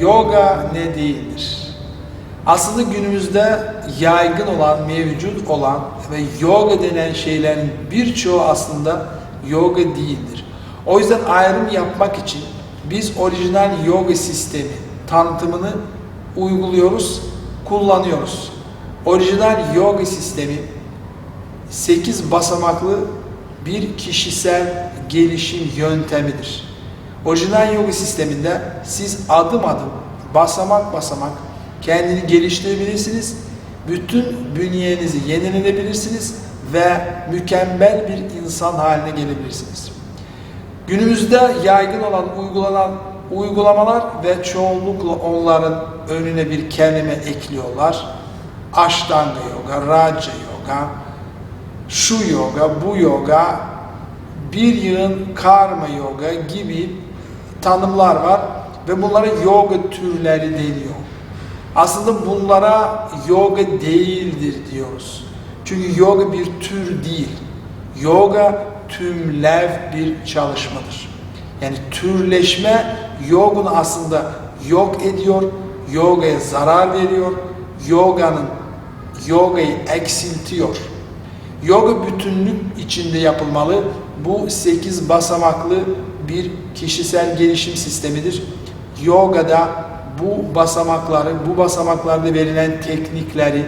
yoga ne değildir? Aslında günümüzde yaygın olan, mevcut olan ve yoga denen şeylerin birçoğu aslında yoga değildir. O yüzden ayrım yapmak için biz orijinal yoga sistemi tanıtımını uyguluyoruz, kullanıyoruz. Orijinal yoga sistemi 8 basamaklı bir kişisel gelişim yöntemidir. Orijinal yoga sisteminde siz adım adım, basamak basamak kendini geliştirebilirsiniz. Bütün bünyenizi yenilenebilirsiniz ve mükemmel bir insan haline gelebilirsiniz. Günümüzde yaygın olan uygulanan uygulamalar ve çoğunlukla onların önüne bir kelime ekliyorlar. Ashtanga yoga, Raja yoga, şu yoga, bu yoga, bir yığın karma yoga gibi tanımlar var ve bunlara yoga türleri deniyor. Aslında bunlara yoga değildir diyoruz. Çünkü yoga bir tür değil. Yoga tümlev bir çalışmadır. Yani türleşme yogunu aslında yok ediyor, yogaya zarar veriyor, yoganın yogayı eksiltiyor. Yoga bütünlük içinde yapılmalı. Bu 8 basamaklı bir kişisel gelişim sistemidir. Yogada bu basamakları, bu basamaklarda verilen teknikleri,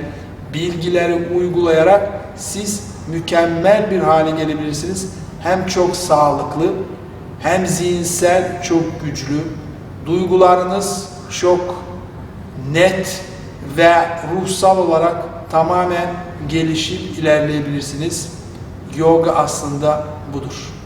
bilgileri uygulayarak siz mükemmel bir hale gelebilirsiniz. Hem çok sağlıklı, hem zihinsel çok güçlü, duygularınız çok net ve ruhsal olarak tamamen gelişip ilerleyebilirsiniz. Yoga aslında budur.